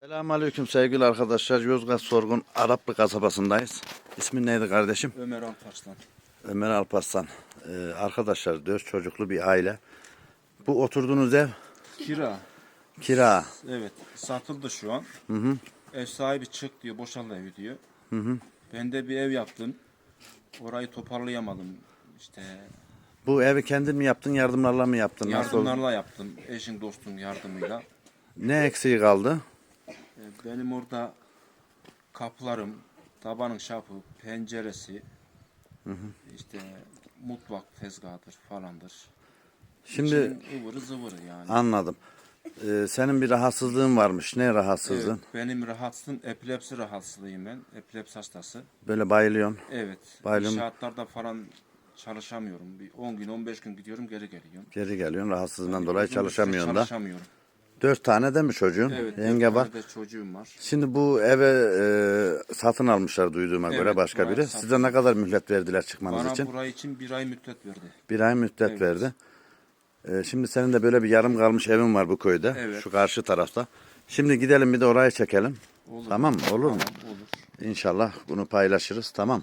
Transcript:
Selamünaleyküm sevgili arkadaşlar. Yozgat Sorgun Araplı kasabasındayız. İsmin neydi kardeşim? Ömer Alparslan. Ömer Alparslan. Ee, arkadaşlar dört çocuklu bir aile. Bu oturduğunuz ev Kira. kira. Evet. Satıldı şu an. Hı hı. Ev sahibi çık diyor. Boşal evi diyor. Ben de bir ev yaptım. Orayı toparlayamadım. İşte Bu evi kendin mi yaptın, yardımlarla mı yaptın? Yardımlarla yaptım. Eşin dostun yardımıyla. Ne eksiği kaldı? E, Benim orada kapılarım, tabanın şapı, penceresi, işte mutfak tezgahıdır falandır. Şimdi İçinin ıvırı zıvırı yani. anladım. Ee, senin bir rahatsızlığın varmış. Ne Evet, rahatsızlığın? benim rahatsızlığım epilepsi rahatsızlığıyım ben. Epilepsi hastası. Böyle bayılıyorsun. Evet. Baylım- İnşaatlarda falan çalışamıyorum. Bir 10 gün 15 gün gidiyorum geri geliyorum. Geri geliyorsun. Rahatsızlığından dolayı Uzun bir süre çalışamıyorsun da. Çalışamıyorum. Dört tane de mi çocuğun? Evet. Yenge dört var. tane de çocuğum var. Şimdi bu eve e, satın almışlar duyduğuma Evet, göre başka burayı biri. satın- Size ne kadar mühlet verdiler çıkmanız Bana için? burayı için bir ay müddet verdi. Bir ay müddet Evet. verdi. E, şimdi senin de böyle bir yarım kalmış evin var bu köyde. Evet. Şu karşı tarafta. Şimdi gidelim bir de orayı çekelim. Olur. Tamam mı? Olur mu? Tamam, olur. İnşallah bunu paylaşırız. Tamam.